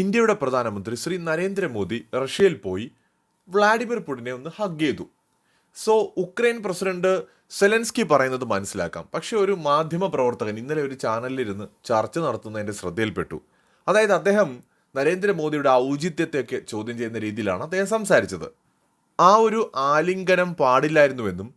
ഇന്ത്യയുടെ പ്രധാനമന്ത്രി ശ്രീ നരേന്ദ്രമോദി റഷ്യയിൽ പോയി വ്ളാഡിമിർ പുടിനെ ഒന്ന് ഹഗ് ചെയ്തു. സോ ഉക്രൈൻ പ്രസിഡന്റ് സെലൻസ്കി പറയുന്നത് മനസ്സിലാക്കാം. പക്ഷേ ഒരു മാധ്യമ പ്രവർത്തകൻ ഇന്നലെ ഒരു ചാനലിലിരുന്ന് ചർച്ച നടത്തുന്നതിന്റെ ശ്രദ്ധയിൽപ്പെട്ടു. അതായത് അദ്ദേഹം നരേന്ദ്രമോദിയുടെ ഔചിത്യത്തെയൊക്കെ ചോദ്യം ചെയ്യുന്ന രീതിയിലാണ് അദ്ദേഹം സംസാരിച്ചത്. ആ ഒരു ആലിംഗനം പാടില്ലായിരുന്നുവെന്നും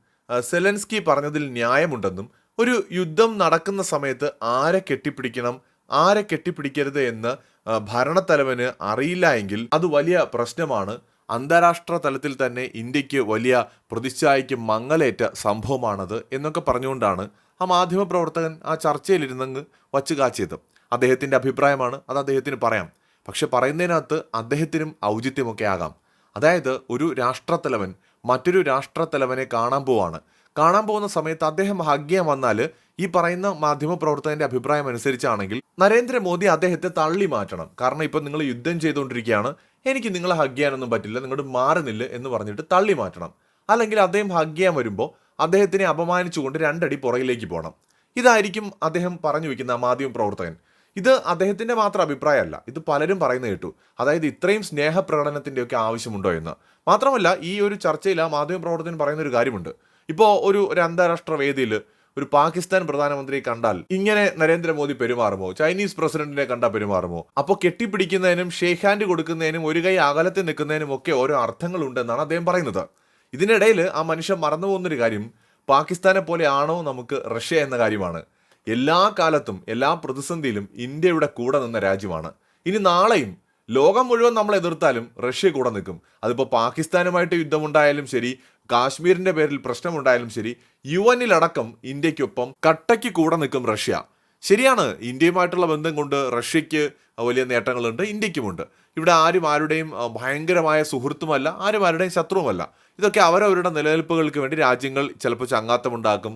സെലൻസ്കി പറഞ്ഞതിൽ ന്യായമുണ്ടെന്നും ഒരു യുദ്ധം നടക്കുന്ന സമയത്ത് ആരെ കെട്ടിപ്പിടിക്കണം ആരെ കെട്ടിപ്പിടിക്കരുത് എന്ന് ഭരണത്തലവന് അറിയില്ല എങ്കിൽ അത് വലിയ പ്രശ്നമാണ്. അന്താരാഷ്ട്ര തലത്തിൽ തന്നെ ഇന്ത്യയ്ക്ക് വലിയ പ്രതിച്ഛായയ്ക്ക് മങ്ങലേറ്റ സംഭവമാണത് എന്നൊക്കെ പറഞ്ഞുകൊണ്ടാണ് ആ മാധ്യമപ്രവർത്തകൻ ആ ചർച്ചയിലിരുന്നങ്ങ് വച്ചു കാച്ചിയത്. അദ്ദേഹത്തിന്റെ അഭിപ്രായമാണ് അത് അദ്ദേഹത്തിന് പറയാം. പക്ഷെ പറയുന്നതിനകത്ത് അദ്ദേഹത്തിനും ഔചിത്യമൊക്കെ ആകാം. അതായത് ഒരു രാഷ്ട്രത്തലവൻ മറ്റൊരു രാഷ്ട്രത്തലവനെ കാണാൻ പോവാണ്. കാണാൻ പോകുന്ന സമയത്ത് അദ്ദേഹം ഭാഗ്യം വന്നാൽ ഈ പറയുന്ന മാധ്യമ പ്രവർത്തകന്റെ അഭിപ്രായം അനുസരിച്ചാണെങ്കിൽ നരേന്ദ്രമോദി അദ്ദേഹത്തെ തള്ളി മാറ്റണം. കാരണം ഇപ്പം നിങ്ങൾ യുദ്ധം ചെയ്തുകൊണ്ടിരിക്കുകയാണ്. എനിക്ക് നിങ്ങളെ ഹഗ് ചെയ്യാനൊന്നും പറ്റില്ല. നിങ്ങളുടെ മാറുന്നില്ല എന്ന് പറഞ്ഞിട്ട് തള്ളി മാറ്റണം. അല്ലെങ്കിൽ അദ്ദേഹം ഹഗ് ചെയ്യാൻ വരുമ്പോൾ അദ്ദേഹത്തിനെ അപമാനിച്ചുകൊണ്ട് രണ്ടടി പുറകിലേക്ക് പോകണം. ഇതായിരിക്കും അദ്ദേഹം പറഞ്ഞു വെക്കുന്ന മാധ്യമ പ്രവർത്തകൻ. ഇത് അദ്ദേഹത്തിന്റെ മാത്രം അഭിപ്രായമല്ല. ഇത് പലരും പറയുന്ന കേട്ടു. അതായത് ഇത്രയും സ്നേഹപ്രകടനത്തിന്റെ ഒക്കെ ആവശ്യമുണ്ടോ എന്ന്. മാത്രമല്ല ഈ ഒരു ചർച്ചയിൽ ആ മാധ്യമ പ്രവർത്തകൻ പറയുന്ന ഒരു കാര്യമുണ്ട്. ഇപ്പോൾ ഒരു ഒരു അന്താരാഷ്ട്ര വേദിയിൽ ഒരു പാകിസ്ഥാൻ പ്രധാനമന്ത്രിയെ കണ്ടാൽ ഇങ്ങനെ നരേന്ദ്രമോദി പെരുമാറുമോ? ചൈനീസ് പ്രസിഡന്റിനെ കണ്ടാൽ പെരുമാറുമോ? അപ്പോൾ കെട്ടിപ്പിടിക്കുന്നതിനും ഷേക്ക് ഹാൻഡ് കൊടുക്കുന്നതിനും ഒരു കൈ അകലത്തിൽ നിൽക്കുന്നതിനും ഒക്കെ ഓരോ അർത്ഥങ്ങളുണ്ടെന്നാണ് അദ്ദേഹം പറയുന്നത്. ഇതിനിടയിൽ ആ മനുഷ്യൻ മറന്നുപോകുന്നൊരു കാര്യം പാകിസ്ഥാനെ പോലെ ആണോ നമുക്ക് റഷ്യ എന്ന കാര്യമാണ്. എല്ലാ കാലത്തും എല്ലാ പ്രതിസന്ധിയിലും ഇന്ത്യയുടെ കൂടെ നിന്ന രാജ്യമാണ്. ഇനി നാളെയും ലോകം മുഴുവൻ നമ്മൾ എതിർത്താലും റഷ്യ കൂടെ നിൽക്കും. അതിപ്പോൾ പാകിസ്ഥാനുമായിട്ട് യുദ്ധമുണ്ടായാലും ശരി കാശ്മീരിന്റെ പേരിൽ പ്രശ്നമുണ്ടായാലും ശരി യു എന്നിലടക്കം ഇന്ത്യക്കൊപ്പം കട്ടയ്ക്ക് കൂടെ നിൽക്കും റഷ്യ. ശരിയാണ് ഇന്ത്യയുമായിട്ടുള്ള ബന്ധം കൊണ്ട് റഷ്യയ്ക്ക് വലിയ നേട്ടങ്ങളുണ്ട് ഇന്ത്യക്കുമുണ്ട് ഇവിടെ ആരും ആരുടെയും ഭയങ്കരമായ സുഹൃത്തുമല്ല ആരും ആരുടെയും ശത്രുവുമല്ല. ഇതൊക്കെ അവരവരുടെ നിലനിൽപ്പുകൾക്ക് വേണ്ടി രാജ്യങ്ങൾ ചിലപ്പോൾ ചങ്ങാത്തമുണ്ടാക്കും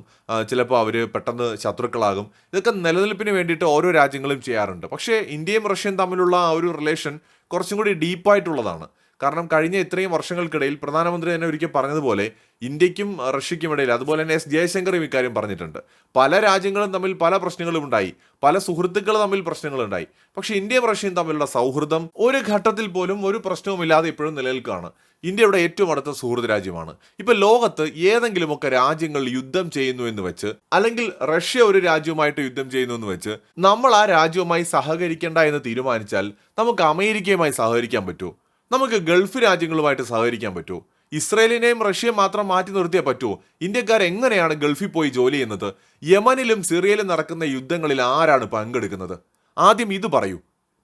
ചിലപ്പോൾ അവർ പെട്ടെന്ന് ശത്രുക്കളാകും. ഇതൊക്കെ നിലനിൽപ്പിന് വേണ്ടിയിട്ട് ഓരോ രാജ്യങ്ങളും ചെയ്യാറുണ്ട്. പക്ഷേ ഇന്ത്യയും റഷ്യയും തമ്മിലുള്ള ആ ഒരു റിലേഷൻ കുറച്ചും കൂടി ഡീപ്പായിട്ടുള്ളതാണ് കാരണം കഴിഞ്ഞ ഇത്രയും വർഷങ്ങൾക്കിടയിൽ പ്രധാനമന്ത്രി തന്നെ ഒരിക്കൽ പറഞ്ഞതുപോലെ ഇന്ത്യക്കും റഷ്യയ്ക്കും ഇടയിൽ അതുപോലെ തന്നെ എസ് ജയശങ്കറും ഇക്കാര്യം പറഞ്ഞിട്ടുണ്ട്. പല രാജ്യങ്ങളും തമ്മിൽ പല പ്രശ്നങ്ങളും ഉണ്ടായി. പല സുഹൃത്തുക്കൾ തമ്മിൽ പ്രശ്നങ്ങളുണ്ടായി പക്ഷേ ഇന്ത്യയും റഷ്യയും തമ്മിലുള്ള സൗഹൃദം ഒരു ഘട്ടത്തിൽ പോലും ഒരു പ്രശ്നവുമില്ലാതെ ഇപ്പോഴും നിലനിൽക്കുകയാണ്. ഇന്ത്യയുടെ ഏറ്റവും അടുത്ത സുഹൃത്ത് രാജ്യമാണ്. ഇപ്പൊ ലോകത്ത് ഏതെങ്കിലുമൊക്കെ രാജ്യങ്ങൾ യുദ്ധം ചെയ്യുന്നു എന്ന് വെച്ച് അല്ലെങ്കിൽ റഷ്യ ഒരു രാജ്യവുമായിട്ട് യുദ്ധം ചെയ്യുന്നു എന്ന് വെച്ച് നമ്മൾ ആ രാജ്യവുമായി സഹകരിക്കേണ്ട എന്ന് തീരുമാനിച്ചാൽ നമുക്ക് അമേരിക്കയുമായി സഹകരിക്കാൻ പറ്റുമോ? നമുക്ക് ഗൾഫ് രാജ്യങ്ങളുമായിട്ട് സഹകരിക്കാൻ പറ്റുമോ? ഇസ്രയേലിനെയും റഷ്യയും മാത്രം മാറ്റി നിർത്തിയേ പറ്റുമോ ഇന്ത്യക്കാർ എങ്ങനെയാണ് ഗൾഫിൽ പോയി ജോലി ചെയ്യുന്നത്? യമനിലും സിറിയയിലും നടക്കുന്ന യുദ്ധങ്ങളിൽ ആരാണ് പങ്കെടുക്കുന്നത്? ആദ്യം ഇത് പറയൂ.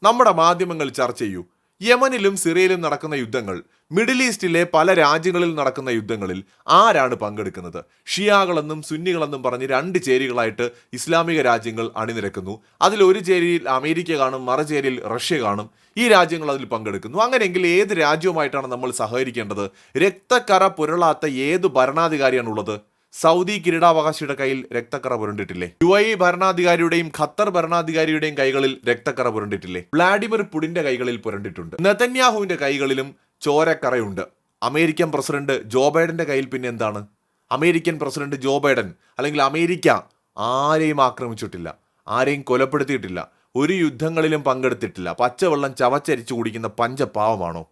നമ്മുടെ മാധ്യമങ്ങൾ ചർച്ച ചെയ്യൂ. യമനിലും സിറിയയിലും നടക്കുന്ന യുദ്ധങ്ങൾ. മിഡിൽ ഈസ്റ്റിലെ പല രാജ്യങ്ങളിൽ നടക്കുന്ന യുദ്ധങ്ങളിൽ ആരാണ് പങ്കെടുക്കുന്നത്? ഷിയാകളെന്നും സുന്നികളെന്നും പറഞ്ഞ് രണ്ട് ചേരികളായിട്ട് ഇസ്ലാമിക രാജ്യങ്ങൾ അണിനിരക്കുന്നു. അതിൽ ഒരു ചേരിയിൽ അമേരിക്ക കാണും മറുചേരിയിൽ റഷ്യ കാണും. ഈ രാജ്യങ്ങൾ അതിൽ പങ്കെടുക്കുന്നു. അങ്ങനെയെങ്കിൽ ഏത് രാജ്യവുമായിട്ടാണ് നമ്മൾ സഹകരിക്കേണ്ടത്? രക്തക്കറ പുരളാത്ത ഏത് ഭരണാധികാരിയാണുള്ളത്? സൗദി കിരീടാവകാശിയുടെ കയ്യിൽ രക്തക്കറ പുരണ്ടിട്ടില്ലേ? യു ഐ ഭരണാധികാരിയുടെയും ഖത്തർ ഭരണാധികാരിയുടെയും കൈകളിൽ രക്തക്കറ പുരണ്ടിട്ടില്ലേ? വ്ളാഡിമിർ പുടിന്റെ കൈകളിൽ പുരണ്ടിട്ടുണ്ട്. നെതന്യാഹുവിന്റെ കൈകളിലും ചോരക്കറയുണ്ട്. അമേരിക്കൻ പ്രസിഡന്റ് ജോ ബൈഡന്റെ കയ്യിൽ പിന്നെ എന്താണ്? അമേരിക്കൻ പ്രസിഡന്റ് ജോ ബൈഡൻ അല്ലെങ്കിൽ അമേരിക്ക ആരെയും ആക്രമിച്ചിട്ടില്ല ആരെയും കൊലപ്പെടുത്തിയിട്ടില്ല ഒരു യുദ്ധങ്ങളിലും പങ്കെടുത്തിട്ടില്ല പച്ചവെള്ളം ചവച്ചരിച്ചു കുടിക്കുന്ന പഞ്ചപാവമാണോ?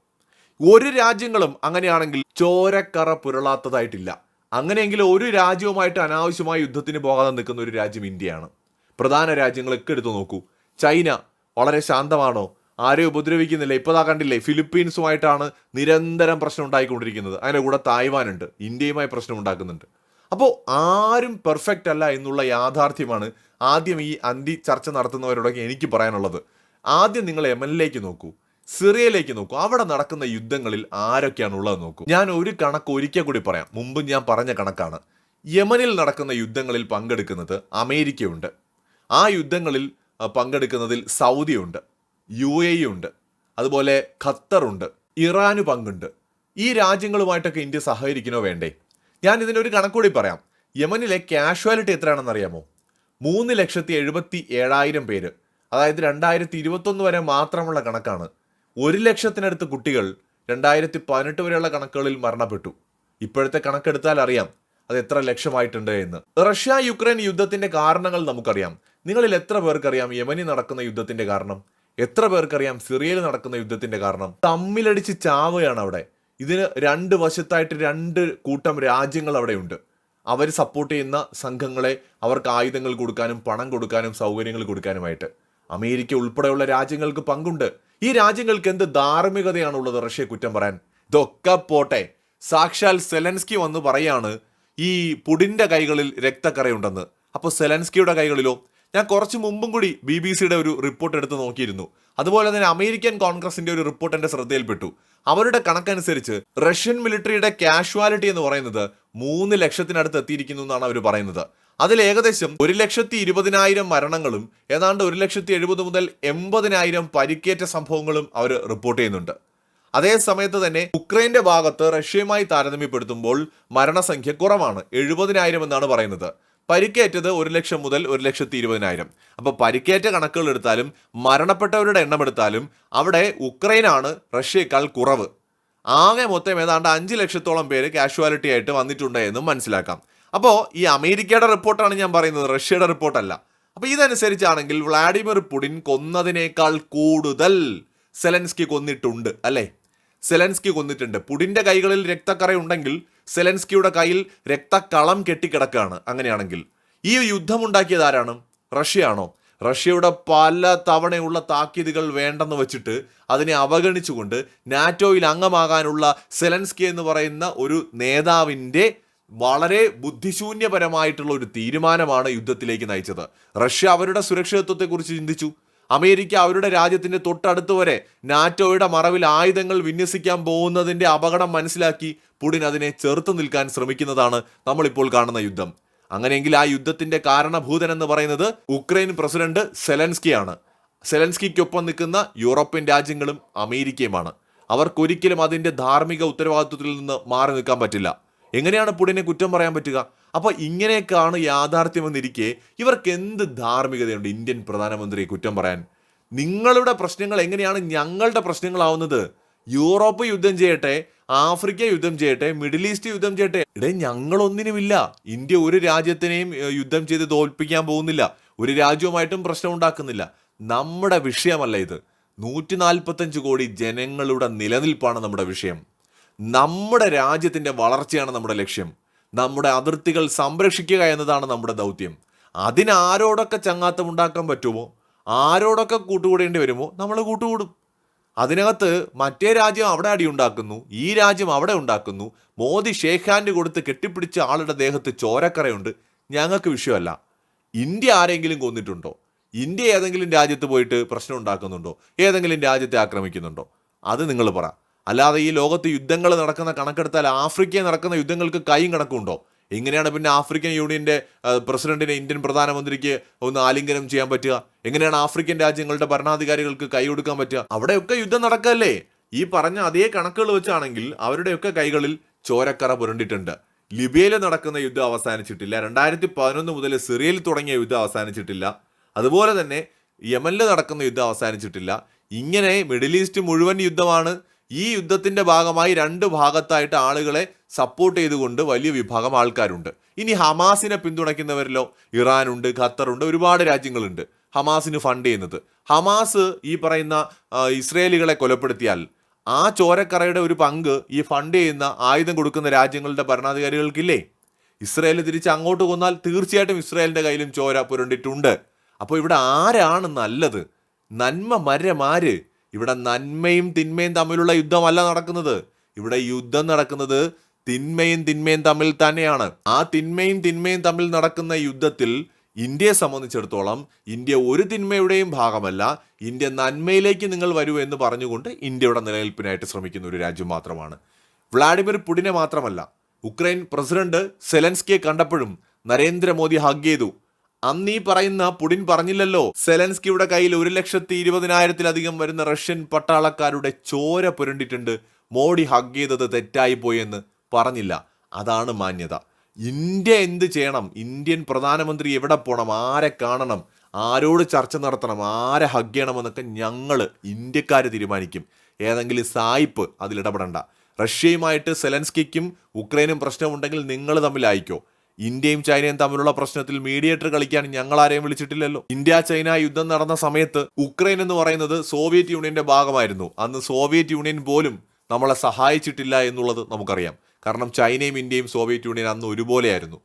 ഒരു രാജ്യങ്ങളും അങ്ങനെയാണെങ്കിൽ ചോരക്കറ പുരളാത്തതായിട്ടില്ല. അങ്ങനെയെങ്കിൽ ഒരു രാജ്യവുമായിട്ട് അനാവശ്യമായ യുദ്ധത്തിന് പോകാതെ നിൽക്കുന്ന ഒരു രാജ്യം ഇന്ത്യയാണ്. പ്രധാന രാജ്യങ്ങളൊക്കെ എടുത്തു നോക്കൂ. ചൈന വളരെ ശാന്തമാണോ? ആരെയും ഉപദ്രവിക്കുന്നില്ല. ഇപ്പോഴാ കണ്ടില്ലേ ഫിലിപ്പീൻസുമായിട്ടാണ് നിരന്തരം പ്രശ്നം ഉണ്ടായിക്കൊണ്ടിരിക്കുന്നത്. അതിന്റെ കൂടെ തായ്വാനുണ്ട്. ഇന്ത്യയുമായി പ്രശ്നം ഉണ്ടാക്കുന്നുണ്ട്. അപ്പോൾ ആരും പെർഫെക്റ്റ് അല്ല എന്നുള്ള യാഥാർത്ഥ്യമാണ് ആദ്യം ഈ അന്തി ചർച്ച നടത്തുന്നവരോടൊക്കെ എനിക്ക് പറയാനുള്ളത്. ആദ്യം നിങ്ങൾ യമനിലേക്ക് നോക്കൂ. സിറിയയിലേക്ക് നോക്കൂ. അവിടെ നടക്കുന്ന യുദ്ധങ്ങളിൽ ആരൊക്കെയാണ് ഉള്ളത് നോക്കൂ. ഞാൻ ഒരു കണക്ക് ഒരിക്കൽ കൂടി പറയാം. മുമ്പ് ഞാൻ പറഞ്ഞ കണക്കാണ്. യമനിൽ നടക്കുന്ന യുദ്ധങ്ങളിൽ പങ്കെടുക്കുന്നത് അമേരിക്കയുണ്ട്. ആ യുദ്ധങ്ങളിൽ പങ്കെടുക്കുന്നതിൽ സൗദിയുണ്ട്. യു എ ഉണ്ട്. അതുപോലെ ഖത്തറുണ്ട്. ഇറാന് പങ്കുണ്ട്. ഈ രാജ്യങ്ങളുമായിട്ടൊക്കെ ഇന്ത്യ സഹകരിക്കണോ വേണ്ടേ? ഞാൻ ഇതിനൊരു കണക്കൂടി പറയാം. യമനിലെ കാഷ്വാലിറ്റി എത്രയാണെന്ന് അറിയാമോ? മൂന്ന് ലക്ഷത്തി എഴുപത്തി ഏഴായിരം പേര്. അതായത് രണ്ടായിരത്തി ഇരുപത്തൊന്ന് വരെ മാത്രമുള്ള കണക്കാണ്. ഒരു ലക്ഷത്തിനടുത്ത് കുട്ടികൾ രണ്ടായിരത്തി പതിനെട്ട് വരെയുള്ള കണക്കുകളിൽ മരണപ്പെട്ടു. ഇപ്പോഴത്തെ കണക്കെടുത്താൽ അറിയാം അത് എത്ര ലക്ഷമായിട്ടുണ്ട് എന്ന്. റഷ്യ യുക്രൈൻ യുദ്ധത്തിന്റെ കാരണങ്ങൾ നമുക്കറിയാം. നിങ്ങളിൽ എത്ര പേർക്കറിയാം യമനി നടക്കുന്ന യുദ്ധത്തിന്റെ കാരണം? എത്ര പേർക്കറിയാം സിറിയയിൽ നടക്കുന്ന യുദ്ധത്തിന്റെ കാരണം? തമ്മിലടിച്ച് ചാവുകയാണ് അവിടെ. ഇതിന് രണ്ട് വശത്തായിട്ട് രണ്ട് കൂട്ടം രാജ്യങ്ങൾ അവിടെയുണ്ട് അവർ സപ്പോർട്ട് ചെയ്യുന്ന സംഘങ്ങളെ അവർക്ക് ആയുധങ്ങൾ കൊടുക്കാനും പണം കൊടുക്കാനും സൗകര്യങ്ങൾ കൊടുക്കാനുമായിട്ട്. അമേരിക്ക ഉൾപ്പെടെയുള്ള രാജ്യങ്ങൾക്ക് പങ്കുണ്ട്. ഈ രാജ്യങ്ങൾക്ക് എന്ത് ധാർമ്മികതയാണുള്ളത് റഷ്യ കുറ്റം പറയാൻ? ഇതൊക്കെ പോട്ടെ. സാക്ഷാൽ സെലൻസ്കി വന്ന് പറയാണ് ഈ പുടിന്റെ കൈകളിൽ രക്തക്കറയുണ്ടെന്ന്. അപ്പോൾ സെലൻസ്കിയുടെ കൈകളിലോ ഞാൻ കുറച്ച് മുമ്പും കൂടി ബി ബി സിയുടെ ഒരു റിപ്പോർട്ട് എടുത്ത് നോക്കിയിരുന്നു. അതുപോലെ തന്നെ അമേരിക്കൻ കോൺഗ്രസിന്റെ ഒരു റിപ്പോർട്ട് എന്റെ ശ്രദ്ധയിൽപ്പെട്ടു. അവരുടെ കണക്കനുസരിച്ച് റഷ്യൻ മിലിറ്ററിയുടെ കാഷ്വാലിറ്റി എന്ന് പറയുന്നത് മൂന്ന് ലക്ഷത്തിനടുത്ത് എത്തിയിരിക്കുന്നു എന്നാണ് അവർ പറയുന്നത്. അതിൽ ഏകദേശം ഒരു ലക്ഷത്തി ഇരുപതിനായിരം മരണങ്ങളും ഏതാണ്ട് ഒരു ലക്ഷത്തി എഴുപത് മുതൽ എൺപതിനായിരം പരിക്കേറ്റ സംഭവങ്ങളും അവർ റിപ്പോർട്ട് ചെയ്യുന്നുണ്ട്. അതേ സമയത്ത് തന്നെ ഉക്രൈന്റെ ഭാഗത്ത് റഷ്യയുമായി താരതമ്യപ്പെടുത്തുമ്പോൾ മരണസംഖ്യ കുറവാണ് എഴുപതിനായിരം എന്നാണ് പറയുന്നത്. പരിക്കേറ്റത് ഒരു ലക്ഷം മുതൽ ഒരു ലക്ഷത്തി ഇരുപതിനായിരം. അപ്പോൾ പരിക്കേറ്റ കണക്കുകൾ എടുത്താലും മരണപ്പെട്ടവരുടെ എണ്ണം എടുത്താലും അവിടെ ഉക്രൈനാണ് റഷ്യയേക്കാൾ കുറവ്. ആകെ മൊത്തം ഏതാണ്ട് അഞ്ച് ലക്ഷത്തോളം പേര് കാഷ്വാലിറ്റി ആയിട്ട് വന്നിട്ടുണ്ട് എന്നും മനസ്സിലാക്കാം. അപ്പോൾ ഈ അമേരിക്കയുടെ റിപ്പോർട്ടാണ് ഞാൻ പറയുന്നത് റഷ്യയുടെ റിപ്പോർട്ടല്ല. അപ്പോൾ ഇതനുസരിച്ചാണെങ്കിൽ വ്ളാഡിമിർ പുടിൻ കൊന്നതിനേക്കാൾ കൂടുതൽ സെലൻസ്കി കൊന്നിട്ടുണ്ട് അല്ലേ? സെലൻസ്കി കൊന്നിട്ടുണ്ട്. പുടിന്റെ കൈകളിൽ രക്തക്കറ ഉണ്ടെങ്കിൽ സെലൻസ്കിയുടെ കയ്യിൽ രക്തക്കളം കെട്ടിക്കിടക്കുകയാണ് അങ്ങനെയാണെങ്കിൽ. ഈ യുദ്ധമുണ്ടാക്കിയത് ആരാണ്? റഷ്യയാണോ? റഷ്യയുടെ പല തവണയുള്ള താക്കീതുകൾ വേണ്ടെന്ന് വെച്ചിട്ട് അതിനെ അവഗണിച്ചുകൊണ്ട് നാറ്റോയിൽ അംഗമാകാനുള്ള സെലൻസ്കി എന്ന് പറയുന്ന ഒരു നേതാവിന്റെ വളരെ ബുദ്ധിശൂന്യപരമായിട്ടുള്ള ഒരു തീരുമാനമാണ് യുദ്ധത്തിലേക്ക് നയിച്ചത്. റഷ്യ അവരുടെ സുരക്ഷിതത്വത്തെക്കുറിച്ച് ചിന്തിച്ചു. അമേരിക്ക അവരുടെ രാജ്യത്തിന്റെ തൊട്ടടുത്ത് വരെ നാറ്റോയുടെ മറവിൽ ആയുധങ്ങൾ വിന്യസിക്കാൻ പോകുന്നതിന്റെ അപകടം മനസ്സിലാക്കി പുടിൻ അതിനെ ചെറുത്തു നിൽക്കാൻ ശ്രമിക്കുന്നതാണ് നമ്മളിപ്പോൾ കാണുന്ന യുദ്ധം. അങ്ങനെയെങ്കിൽ ആ യുദ്ധത്തിന്റെ കാരണഭൂതൻ എന്ന് പറയുന്നത് ഉക്രൈൻ പ്രസിഡന്റ് സെലൻസ്കിയാണ്. സെലൻസ്കിക്കൊപ്പം നിൽക്കുന്ന യൂറോപ്യൻ രാജ്യങ്ങളും അമേരിക്കയുമാണ്. അവർക്കൊരിക്കലും അതിന്റെ ധാർമ്മിക ഉത്തരവാദിത്വത്തിൽ നിന്ന് മാറി നിൽക്കാൻ പറ്റില്ല. എങ്ങനെയാണ് പുടിനെ കുറ്റം പറയാൻ പറ്റുക? അപ്പൊ ഇങ്ങനെയൊക്കെയാണ് യാഥാർത്ഥ്യമെന്നിരിക്കെ ഇവർക്ക് എന്ത് ധാർമ്മികതയുണ്ട്? ഇന്ത്യൻ പ്രധാനമന്ത്രി കുറ്റം പറയാൻ. നിങ്ങളുടെ പ്രശ്നങ്ങൾ എങ്ങനെയാണ് ഞങ്ങളുടെ പ്രശ്നങ്ങളാവുന്നത്? യൂറോപ്പ് യുദ്ധം ചെയ്യട്ടെ ആഫ്രിക്ക യുദ്ധം ചെയ്യട്ടെ മിഡിൽ ഈസ്റ്റ് യുദ്ധം ചെയ്യട്ടെ. ഇടേ ഞങ്ങളൊന്നിനുമില്ല. ഇന്ത്യ ഒരു രാജ്യത്തിനെയും യുദ്ധം ചെയ്ത് തോൽപ്പിക്കാൻ പോകുന്നില്ല. ഒരു രാജ്യവുമായിട്ടും പ്രശ്നം ഉണ്ടാക്കുന്നില്ല. നമ്മുടെ വിഷയമല്ല ഇത്. നൂറ്റി നാൽപ്പത്തഞ്ച് കോടി ജനങ്ങളുടെ നിലനിൽപ്പാണ് നമ്മുടെ വിഷയം. നമ്മുടെ രാജ്യത്തിന്റെ വളർച്ചയാണ് നമ്മുടെ ലക്ഷ്യം. നമ്മുടെ അതിർത്തികൾ സംരക്ഷിക്കുക എന്നതാണ് നമ്മുടെ ദൗത്യം. അതിനാരോടൊക്കെ ചങ്ങാത്തം ഉണ്ടാക്കാൻ പറ്റുമോ? ആരോടൊക്കെ കൂട്ടുകൂടേണ്ടി വരുമോ? നമ്മൾ കൂട്ടുകൂടും. അതിനകത്ത് മറ്റേ രാജ്യം അവിടെ അടി ഉണ്ടാക്കുന്നു ഈ രാജ്യം അവിടെ ഉണ്ടാക്കുന്നു. മോദി ഷേഖ് കൊടുത്ത് കെട്ടിപ്പിടിച്ച ആളുടെ ദേഹത്ത് ചോരക്കറയുണ്ട്. ഞങ്ങൾക്ക് വിഷയമല്ല. ഇന്ത്യ ആരെങ്കിലും കൊന്നിട്ടുണ്ടോ? ഇന്ത്യ ഏതെങ്കിലും രാജ്യത്ത് പോയിട്ട് പ്രശ്നം ഉണ്ടാക്കുന്നുണ്ടോ? ഏതെങ്കിലും രാജ്യത്തെ ആക്രമിക്കുന്നുണ്ടോ? അത് നിങ്ങൾ പറ. അല്ലാതെ ഈ ലോകത്ത് യുദ്ധങ്ങൾ നടക്കുന്ന കണക്കെടുത്താൽ ആഫ്രിക്കയിൽ നടക്കുന്ന യുദ്ധങ്ങൾക്ക് കൈയും കണക്കുണ്ടോ എങ്ങനെയാണ് പിന്നെ ആഫ്രിക്കൻ യൂണിയന്റെ പ്രസിഡന്റിനെ ഇന്ത്യൻ പ്രധാനമന്ത്രിക്ക് ഒന്ന് ആലിംഗനം ചെയ്യാൻ പറ്റുക? എങ്ങനെയാണ് ആഫ്രിക്കൻ രാജ്യങ്ങളുടെ ഭരണാധികാരികൾക്ക് കൈ കൊടുക്കാൻ പറ്റുക? അവിടെയൊക്കെ യുദ്ധം നടക്കല്ലേ? ഈ പറഞ്ഞ അതേ കണക്കുകൾ വെച്ചാണെങ്കിൽ അവരുടെയൊക്കെ കൈകളിൽ ചോരക്കറ പുരണ്ടിട്ടുണ്ട്. ലിബിയയിൽ നടക്കുന്ന യുദ്ധം അവസാനിച്ചിട്ടില്ല. രണ്ടായിരത്തി പതിനൊന്ന് മുതൽ സിറിയയിൽ തുടങ്ങിയ യുദ്ധം അവസാനിച്ചിട്ടില്ല. അതുപോലെ തന്നെ യമനിൽ നടക്കുന്ന യുദ്ധം അവസാനിച്ചിട്ടില്ല. ഇങ്ങനെ മിഡിൽ ഈസ്റ്റ് മുഴുവൻ യുദ്ധമാണ് ഈ യുദ്ധത്തിന്റെ ഭാഗമായി രണ്ട് ഭാഗത്തായിട്ട് ആളുകളെ സപ്പോർട്ട് ചെയ്തുകൊണ്ട് വലിയ വിഭാഗം ആൾക്കാരുണ്ട്. ഇനി ഹമാസിനെ പിന്തുണയ്ക്കുന്നവരിലോ ഇറാനുണ്ട് ഖത്തറുണ്ട് ഒരുപാട് രാജ്യങ്ങളുണ്ട് ഹമാസിന് ഫണ്ട് ചെയ്യുന്നത്. ഹമാസ് ഈ പറയുന്ന ഇസ്രയേലികളെ കൊലപ്പെടുത്തിയാൽ ആ ചോരക്കറയുടെ ഒരു പങ്ക് ഈ ഫണ്ട് ചെയ്യുന്ന ആയുധം കൊടുക്കുന്ന രാജ്യങ്ങളുടെ ഭരണാധികാരികൾക്കില്ലേ? ഇസ്രയേൽ തിരിച്ച് അങ്ങോട്ട് കൊന്നാൽ തീർച്ചയായിട്ടും ഇസ്രായേലിന്റെ കയ്യിലും ചോര പുരണ്ടിട്ടുണ്ട്. അപ്പോൾ ഇവിടെ ആരാണ് നല്ലത്? നന്മ മരമാര് ഇവിടെ നന്മയും തിന്മയും തമ്മിലുള്ള യുദ്ധമല്ല നടക്കുന്നത്. ഇവിടെ യുദ്ധം നടക്കുന്നത് തിന്മയും തിന്മയും തമ്മിൽ തന്നെയാണ്. ആ തിന്മയും തിന്മയും തമ്മിൽ നടക്കുന്ന യുദ്ധത്തിൽ ഇന്ത്യയെ സംബന്ധിച്ചിടത്തോളം ഇന്ത്യ ഒരു തിന്മയുടെയും ഭാഗമല്ല. ഇന്ത്യ നന്മയിലേക്ക് നിങ്ങൾ വരൂ എന്ന് പറഞ്ഞുകൊണ്ട് ഇന്ത്യയുടെ നിലനിൽപ്പിനായിട്ട് ശ്രമിക്കുന്ന ഒരു രാജ്യം മാത്രമാണ്. വ്ളാഡിമിർ പുടിനെ മാത്രമല്ല. ഉക്രൈൻ പ്രസിഡന്റ് സെലൻസ്കിയെ കണ്ടപ്പോഴും നരേന്ദ്രമോദി ഹഗ് ചെയ്തു. അന്ന് ഈ പറയുന്ന പുടിൻ പറഞ്ഞില്ലല്ലോ. സെലൻസ്കിയുടെ കയ്യിൽ ഒരു ലക്ഷത്തി ഇരുപതിനായിരത്തിലധികം വരുന്ന റഷ്യൻ പട്ടാളക്കാരുടെ ചോര പുരണ്ടിട്ടുണ്ട്. മോഡി ഹഗ് ചെയ്തത് തെറ്റായി പോയെന്ന് പറഞ്ഞില്ല. അതാണ് മാന്യത. ഇന്ത്യ എന്ത് ചെയ്യണം? ഇന്ത്യൻ പ്രധാനമന്ത്രി എവിടെ പോകണം ആരെ കാണണം? ആരോട് ചർച്ച നടത്തണം? ആരെ ഹഗ് ചെയ്യണമെന്നൊക്കെ ഞങ്ങൾ ഇന്ത്യക്കാർ തീരുമാനിക്കും. ഏതെങ്കിലും സായിപ്പ് അതിലിടപെടണ്ട. റഷ്യയുമായിട്ട് സെലൻസ്കിക്കും ഉക്രൈനും പ്രശ്നമുണ്ടെങ്കിൽ നിങ്ങൾ തമ്മിലായിക്കോ. ഇന്ത്യയും ചൈനയും തമ്മിലുള്ള പ്രശ്നത്തിൽ മീഡിയേറ്റർ കളിക്കാൻ ഞങ്ങൾ ആരെയും വിളിച്ചിട്ടില്ലല്ലോ. ഇന്ത്യ ചൈന യുദ്ധം നടന്ന സമയത്ത് ഉക്രൈൻ എന്ന് പറയുന്നത് സോവിയറ്റ് യൂണിയന്റെ ഭാഗമായിരുന്നു. അന്ന് സോവിയറ്റ് യൂണിയൻ പോലും നമ്മളെ സഹായിച്ചിട്ടില്ല എന്നുള്ളത് നമുക്കറിയാം. കാരണം ചൈനയും ഇന്ത്യയും സോവിയറ്റ് യൂണിയൻ അന്ന് ഒരുപോലെയായിരുന്നു.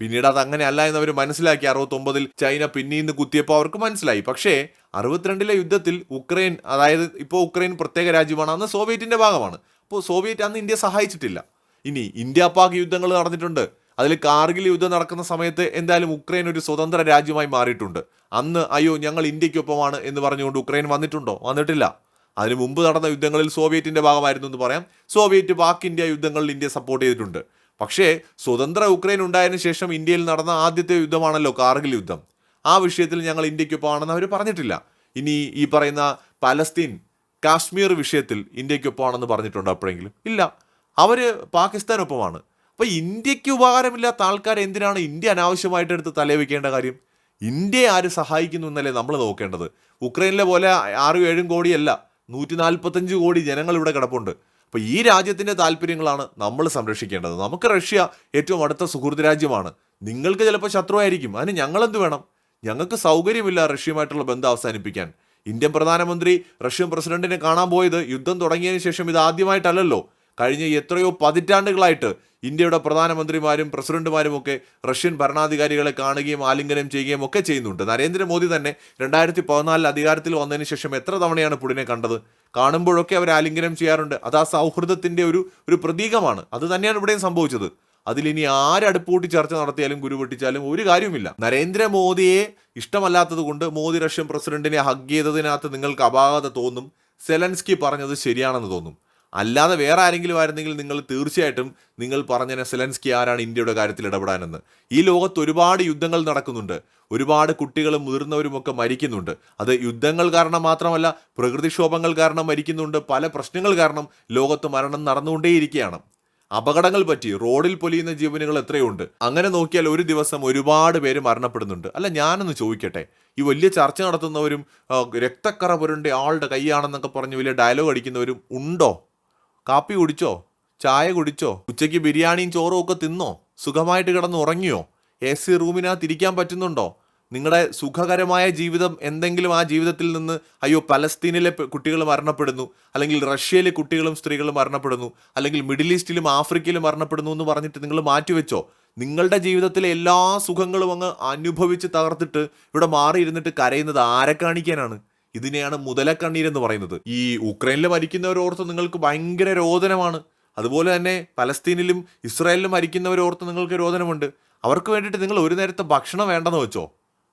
പിന്നീട് അത് അങ്ങനെ അല്ല എന്ന് അവർ മനസ്സിലാക്കി. അറുപത്തൊമ്പതിൽ ചൈന പിന്നീന്ന് കുത്തിയപ്പോൾ അവർക്ക് മനസ്സിലായി. പക്ഷേ അറുപത്തിരണ്ടിലെ യുദ്ധത്തിൽ ഉക്രൈൻ അതായത് ഇപ്പോൾ ഉക്രൈൻ പ്രത്യേക രാജ്യമാണ് അന്ന് സോവിയറ്റിന്റെ ഭാഗമാണ്. അപ്പോൾ സോവിയറ്റ് അന്ന് ഇന്ത്യ സഹായിച്ചിട്ടില്ല. ഇനി ഇന്ത്യ പാക് യുദ്ധങ്ങൾ നടന്നിട്ടുണ്ട്. അതിൽ കാർഗിൽ യുദ്ധം നടക്കുന്ന സമയത്ത് എന്തായാലും ഉക്രൈൻ ഒരു സ്വതന്ത്ര രാജ്യമായി മാറിയിട്ടുണ്ട്. അന്ന് അയ്യോ ഞങ്ങൾ ഇന്ത്യക്കൊപ്പമാണ് എന്ന് പറഞ്ഞുകൊണ്ട് ഉക്രൈൻ വന്നിട്ടുണ്ടോ? വന്നിട്ടില്ല. അതിന് മുമ്പ് നടന്ന യുദ്ധങ്ങളിൽ സോവിയറ്റിന്റെ ഭാഗമായിരുന്നു എന്ന് പറയാം. സോവിയറ്റ് പാക് ഇന്ത്യ യുദ്ധങ്ങളിൽ ഇന്ത്യ സപ്പോർട്ട് ചെയ്തിട്ടുണ്ട്. പക്ഷേ സ്വതന്ത്ര ഉക്രൈൻ ഉണ്ടായതിനു ശേഷം ഇന്ത്യയിൽ നടന്ന ആദ്യത്തെ യുദ്ധമാണല്ലോ കാർഗിൽ യുദ്ധം. ആ വിഷയത്തിൽ ഞങ്ങൾ ഇന്ത്യക്കൊപ്പമാണെന്ന് അവർ പറഞ്ഞിട്ടില്ല. ഇനി ഈ പറയുന്ന പലസ്തീൻ കാശ്മീർ വിഷയത്തിൽ ഇന്ത്യക്കൊപ്പമാണെന്ന് പറഞ്ഞിട്ടുണ്ടോ അപ്പോഴെങ്കിലും? ഇല്ല. അവർ പാകിസ്ഥാനൊപ്പമാണ്. അപ്പൊ ഇന്ത്യയ്ക്ക് ഉപകാരമില്ലാത്ത ആൾക്കാർ എന്തിനാണ് ഇന്ത്യ അനാവശ്യമായിട്ട് എടുത്ത് തലവെക്കേണ്ട കാര്യം? ഇന്ത്യയെ ആര് സഹായിക്കുന്നു എന്നല്ലേ നമ്മൾ നോക്കേണ്ടത്. ഉക്രൈനിലെ പോലെ ആറും ഏഴും കോടിയല്ല നൂറ്റി നാൽപ്പത്തഞ്ച് കോടി ജനങ്ങൾ ഇവിടെ കിടപ്പുണ്ട്. അപ്പോൾ ഈ രാജ്യത്തിന്റെ താല്പര്യങ്ങളാണ് നമ്മൾ സംരക്ഷിക്കേണ്ടത്. നമുക്ക് റഷ്യ ഏറ്റവും അടുത്ത സുഹൃത്ത് രാജ്യമാണ്. നിങ്ങൾക്ക് ചിലപ്പോൾ ശത്രുവായിരിക്കും. അതിന് ഞങ്ങളെന്ത് വേണം? ഞങ്ങൾക്ക് സൗകര്യമില്ല റഷ്യയുമായിട്ടുള്ള ബന്ധം അവസാനിപ്പിക്കാൻ. ഇന്ത്യൻ പ്രധാനമന്ത്രി റഷ്യൻ പ്രസിഡന്റിനെ കാണാൻ പോയത് യുദ്ധം തുടങ്ങിയതിന് ശേഷം ഇത് ആദ്യമായിട്ടല്ലല്ലോ. കഴിഞ്ഞ എത്രയോ പതിറ്റാണ്ടുകളായിട്ട് ഇന്ത്യയുടെ പ്രധാനമന്ത്രിമാരും പ്രസിഡന്റുമാരും ഒക്കെ റഷ്യൻ ഭരണാധികാരികളെ കാണുകയും ആലിംഗനം ചെയ്യുകയും ഒക്കെ ചെയ്യുന്നുണ്ട്. നരേന്ദ്രമോദി തന്നെ രണ്ടായിരത്തി പതിനാലിൽ അധികാരത്തിൽ വന്നതിന് ശേഷം എത്ര തവണയാണ് പുടിനെ കണ്ടത്? കാണുമ്പോഴൊക്കെ അവർ ആലിംഗനം ചെയ്യാറുണ്ട്. അത് ആ സൗഹൃദത്തിന്റെ ഒരു ഒരു പ്രതീകമാണ്. അത് തന്നെയാണ് ഇവിടെയും സംഭവിച്ചത്. അതിലിനി ആരടുപ്പൂട്ടി ചർച്ച നടത്തിയാലും ഗുരു പൊട്ടിച്ചാലും ഒരു കാര്യവുമില്ല. നരേന്ദ്രമോദിയെ ഇഷ്ടമല്ലാത്തത് കൊണ്ട് മോദി റഷ്യൻ പ്രസിഡന്റിനെ ഹഗ് ചെയ്തതിനകത്ത് നിങ്ങൾക്ക് അപാകത തോന്നും. സെലൻസ്കി പറഞ്ഞത് ശരിയാണെന്ന് തോന്നും. അല്ലാതെ വേറെ ആരെങ്കിലും ആയിരുന്നെങ്കിൽ നിങ്ങൾ തീർച്ചയായിട്ടും നിങ്ങൾ പറഞ്ഞ സെലൻസ്കി ആരാണ് ഇന്ത്യയുടെ കാര്യത്തിൽ ഇടപെടാനെന്ന്. ഈ ലോകത്ത് ഒരുപാട് യുദ്ധങ്ങൾ നടക്കുന്നുണ്ട്. ഒരുപാട് കുട്ടികളും മുതിർന്നവരും ഒക്കെ മരിക്കുന്നുണ്ട്. അത് യുദ്ധങ്ങൾ കാരണം മാത്രമല്ല പ്രകൃതിക്ഷോഭങ്ങൾ കാരണം മരിക്കുന്നുണ്ട്. പല പ്രശ്നങ്ങൾ കാരണം ലോകത്ത് മരണം നടന്നുകൊണ്ടേയിരിക്കുകയാണ്. അപകടങ്ങൾ പറ്റി റോഡിൽ പൊലിയുന്ന ജീവനുകൾ എത്രയുണ്ട്? അങ്ങനെ നോക്കിയാൽ ഒരു ദിവസം ഒരുപാട് പേര് മരണപ്പെടുന്നുണ്ട്. അല്ല ഞാനൊന്ന് ചോദിക്കട്ടെ. ഈ വലിയ ചർച്ച നടത്തുന്നവരും രക്തക്കറ പുരണ്ട ആളുടെ കൈയാണെന്നൊക്കെ പറഞ്ഞ് വലിയ ഡയലോഗ് അടിക്കുന്നവരും ഉണ്ടോ? കാപ്പി കുടിച്ചോ? ചായ കുടിച്ചോ? ഉച്ചയ്ക്ക് ബിരിയാണിയും ചോറും ഒക്കെ തിന്നോ? സുഖമായിട്ട് കിടന്ന് ഉറങ്ങിയോ? എ സി റൂമിനകത്ത് ഇരിക്കാൻ പറ്റുന്നുണ്ടോ? നിങ്ങളുടെ സുഖകരമായ ജീവിതം എന്തെങ്കിലും ആ ജീവിതത്തിൽ നിന്ന് അയ്യോ പലസ്തീനിലെ കുട്ടികൾ മരണപ്പെടുന്നു അല്ലെങ്കിൽ റഷ്യയിലെ കുട്ടികളും സ്ത്രീകളും മരണപ്പെടുന്നു അല്ലെങ്കിൽ മിഡിൽ ഈസ്റ്റിലും ആഫ്രിക്കയിലും മരണപ്പെടുന്നു എന്ന് പറഞ്ഞിട്ട് നിങ്ങൾ മാറ്റിവെച്ചോ? നിങ്ങളുടെ ജീവിതത്തിലെ എല്ലാ സുഖങ്ങളും അങ്ങ് അനുഭവിച്ച് തകർത്തിട്ട് ഇവിടെ മാറിയിരുന്നിട്ട് കരയുന്നത് ആരെ കാണിക്കാനാണ്? ഇതിനെയാണ് മുതലക്കണ്ണീരെന്ന് പറയുന്നത്. ഈ ഉക്രൈനിൽ മരിക്കുന്നവരോർത്ത് നിങ്ങൾക്ക് ഭയങ്കര രോദനമാണ്. അതുപോലെ തന്നെ പലസ്തീനിലും ഇസ്രായേലിലും മരിക്കുന്നവരോർത്ത് നിങ്ങൾക്ക് രോദനമുണ്ട്. അവർക്ക് വേണ്ടിയിട്ട് നിങ്ങൾ ഒരു നേരത്തെ ഭക്ഷണം വേണ്ടെന്ന് വെച്ചോ?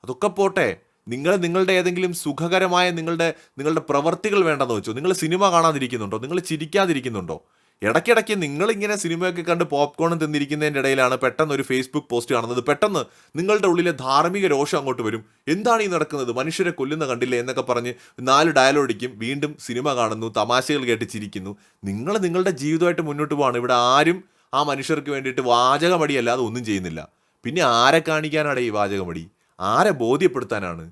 അതൊക്കെ പോട്ടെ. നിങ്ങൾ നിങ്ങളുടെ ഏതെങ്കിലും സുഖകരമായ നിങ്ങളുടെ നിങ്ങളുടെ പ്രവർത്തികൾ വേണ്ടെന്ന് വെച്ചോ? നിങ്ങൾ സിനിമ കാണാതിരിക്കുന്നുണ്ടോ? നിങ്ങൾ ചിരിക്കാതിരിക്കുന്നുണ്ടോ? ഇടയ്ക്കിടയ്ക്ക് നിങ്ങളിങ്ങനെ സിനിമയൊക്കെ കണ്ട് പോപ്കോണും തിന്നിരിക്കുന്നതിന്റെ ഇടയിലാണ് പെട്ടെന്ന് ഒരു ഫേസ്ബുക്ക് പോസ്റ്റ് കാണുന്നത്. പെട്ടെന്ന് നിങ്ങളുടെ ഉള്ളിലെ ധാർമ്മിക രോഷം അങ്ങോട്ട് വരും. എന്താണ് ഈ നടക്കുന്നത്? മനുഷ്യരെ കൊല്ലുന്ന കണ്ടില്ലേ എന്നൊക്കെ പറഞ്ഞ് നാല് ഡയലോഡിക്കും വീണ്ടും സിനിമ കാണുന്നു തമാശകൾ കേട്ട് ചിരിക്കുന്നു നിങ്ങൾ നിങ്ങളുടെ ജീവിതമായിട്ട് മുന്നോട്ട് പോവാണ്. ഇവിടെ ആരും ആ മനുഷ്യർക്ക് വേണ്ടിയിട്ട് വാചകമടിയല്ലാതെ ഒന്നും ചെയ്യുന്നില്ല. പിന്നെ ആരെ കാണിക്കാനാണ് ഈ വാചകമടി? ആരെ ബോധ്യപ്പെടുത്താനാണ്?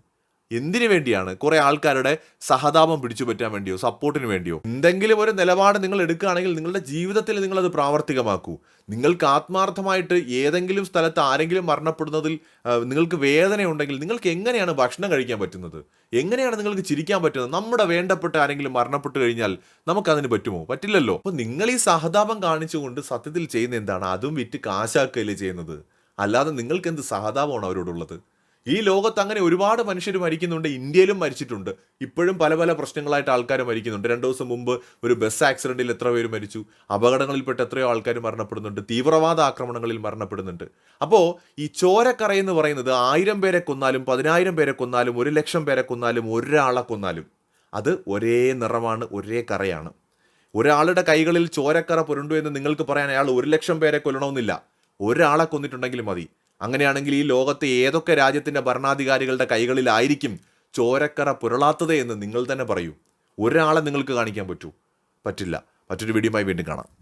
എന്തിനു വേണ്ടിയാണ്? കുറെ ആൾക്കാരുടെ സഹതാപം പിടിച്ചു പറ്റാൻ വേണ്ടിയോ സപ്പോർട്ടിന് വേണ്ടിയോ? എന്തെങ്കിലും ഒരു നിലപാട് നിങ്ങൾ എടുക്കുകയാണെങ്കിൽ നിങ്ങളുടെ ജീവിതത്തിൽ നിങ്ങൾ അത് പ്രാവർത്തികമാക്കൂ. നിങ്ങൾക്ക് ആത്മാർത്ഥമായിട്ട് ഏതെങ്കിലും സ്ഥലത്ത് ആരെങ്കിലും മരണപ്പെടുന്നതിൽ നിങ്ങൾക്ക് വേദനയുണ്ടെങ്കിൽ നിങ്ങൾക്ക് എങ്ങനെയാണ് ഭക്ഷണം കഴിക്കാൻ പറ്റുന്നത്? എങ്ങനെയാണ് നിങ്ങൾക്ക് ചിരിക്കാൻ പറ്റുന്നത്? നമ്മുടെ വേണ്ടപ്പെട്ട ആരെങ്കിലും മരണപ്പെട്ടു കഴിഞ്ഞാൽ നമുക്കതിന് പറ്റുമോ? പറ്റില്ലല്ലോ. അപ്പോൾ നിങ്ങൾ ഈ സഹതാപം കാണിച്ചുകൊണ്ട് സത്യത്തിൽ ചെയ്യുന്ന എന്താണ്? അതും വിറ്റ് കാശാക്കല്ലേ ചെയ്യുന്നത്? അല്ലാതെ നിങ്ങൾക്ക് എന്ത് സഹതാപമാണ് അവരോടുള്ളത്? ഈ ലോകത്ത് അങ്ങനെ ഒരുപാട് മനുഷ്യർ മരിക്കുന്നുണ്ട് ഇന്ത്യയിലും മരിച്ചിട്ടുണ്ട്. ഇപ്പോഴും പല പല പ്രശ്നങ്ങളായിട്ട് ആൾക്കാർ മരിക്കുന്നുണ്ട്. രണ്ട് ദിവസം മുമ്പ് ഒരു ബസ് ആക്സിഡന്റിൽ എത്ര പേര് മരിച്ചു അപകടങ്ങളിൽപ്പെട്ട് എത്രയോ ആൾക്കാർ മരണപ്പെടുന്നുണ്ട് തീവ്രവാദ ആക്രമണങ്ങളിൽ മരണപ്പെടുന്നുണ്ട്. അപ്പോൾ ഈ ചോരക്കറ എന്ന് പറയുന്നത് ആയിരം പേരെ കൊന്നാലും പതിനായിരം പേരെ കൊന്നാലും ഒരു ലക്ഷം പേരെ കൊന്നാലും ഒരാളെ കൊന്നാലും അത് ഒരേ നിറമാണ് ഒരേ കറയാണ്. ഒരാളുടെ കൈകളിൽ ചോരക്കറ പുരണ്ടു എന്ന് നിങ്ങൾക്ക് പറയാൻ അയാൾ ഒരു ലക്ഷം പേരെ കൊല്ലണമെന്നില്ല. ഒരാളെ കൊന്നിട്ടുണ്ടെങ്കിൽ മതി. അങ്ങനെയാണെങ്കിൽ ഈ ലോകത്തെ ഏതൊക്കെ രാജ്യത്തിന്റെ ഭരണാധികാരികളുടെ കൈകളിലായിരിക്കും ചോരക്കറ പുരളാത്തത് എന്ന് നിങ്ങൾ തന്നെ പറയൂ. ഒരാളെ നിങ്ങൾക്ക് കാണിക്കാൻ പറ്റൂ. പറ്റില്ല. മറ്റൊരു വീഡിയോയുമായി വീണ്ടും കാണാം.